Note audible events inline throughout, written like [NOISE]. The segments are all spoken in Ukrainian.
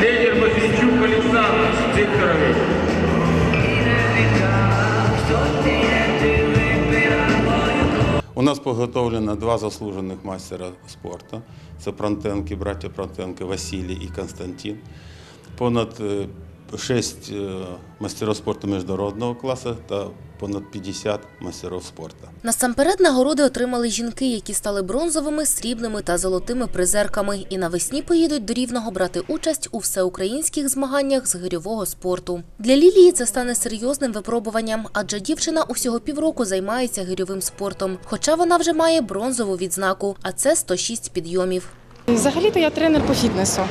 Тренер Матвейчук Александр Викторович. У нас підготовлено два заслужених майстера спорту. Це Пронтенки, браття Пронтенки Василій і Константин. Понад е, шість е, майстерів спорту міжнародного класу та понад 50 майстерів спорту. Насамперед нагороди отримали жінки, які стали бронзовими, срібними та золотими призерками, і навесні поїдуть до Рівного брати участь у всеукраїнських змаганнях з гирьового спорту. Для Лілії це стане серйозним випробуванням, адже дівчина усього півроку займається гирьовим спортом. Хоча вона вже має бронзову відзнаку, а це 106 підйомів. Взагалі-то я тренер по фітнесу.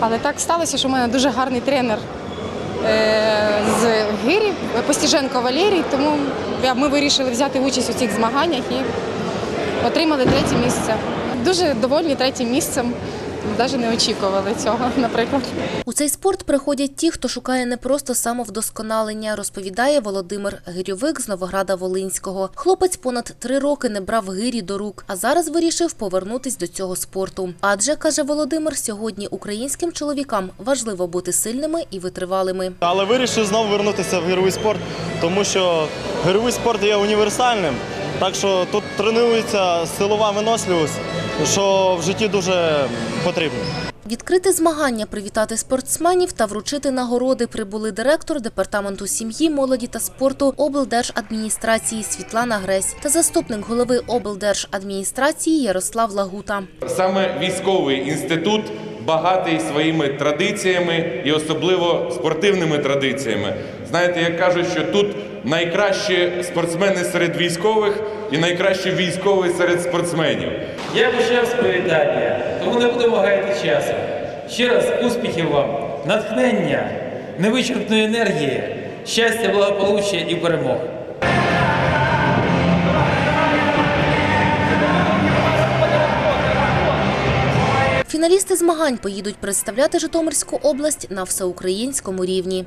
Але так сталося, що в мене дуже гарний тренер з гирі, Постіженко Валерій, тому ми вирішили взяти участь у цих змаганнях і отримали третє місце. Дуже довольні третім місцем. Навіть не очікували цього, [LAUGHS] наприклад. У цей спорт приходять ті, хто шукає не просто самовдосконалення, розповідає Володимир Гирьовик з Новограда Волинського. Хлопець понад три роки не брав гирі до рук, а зараз вирішив повернутись до цього спорту. Адже каже Володимир, сьогодні українським чоловікам важливо бути сильними і витривалими. Але вирішив знову вернутися в гировий спорт, тому що гировий спорт є універсальним. Так що тут тренується силова виносливість, що в житті дуже потрібно. Відкрити змагання, привітати спортсменів та вручити нагороди прибули директор департаменту сім'ї, молоді та спорту облдержадміністрації Світлана Гресь та заступник голови облдержадміністрації Ярослав Лагута. Саме військовий інститут багатий своїми традиціями і особливо спортивними традиціями. Знаєте, як кажуть, що тут найкращі спортсмени серед військових і найкращі військові серед спортсменів. Я почав з привітання, тому не будемо гаяти часу. Ще раз успіхів вам, натхнення, невичерпної енергії, щастя, благополуччя і перемог. Фіналісти змагань поїдуть представляти Житомирську область на всеукраїнському рівні.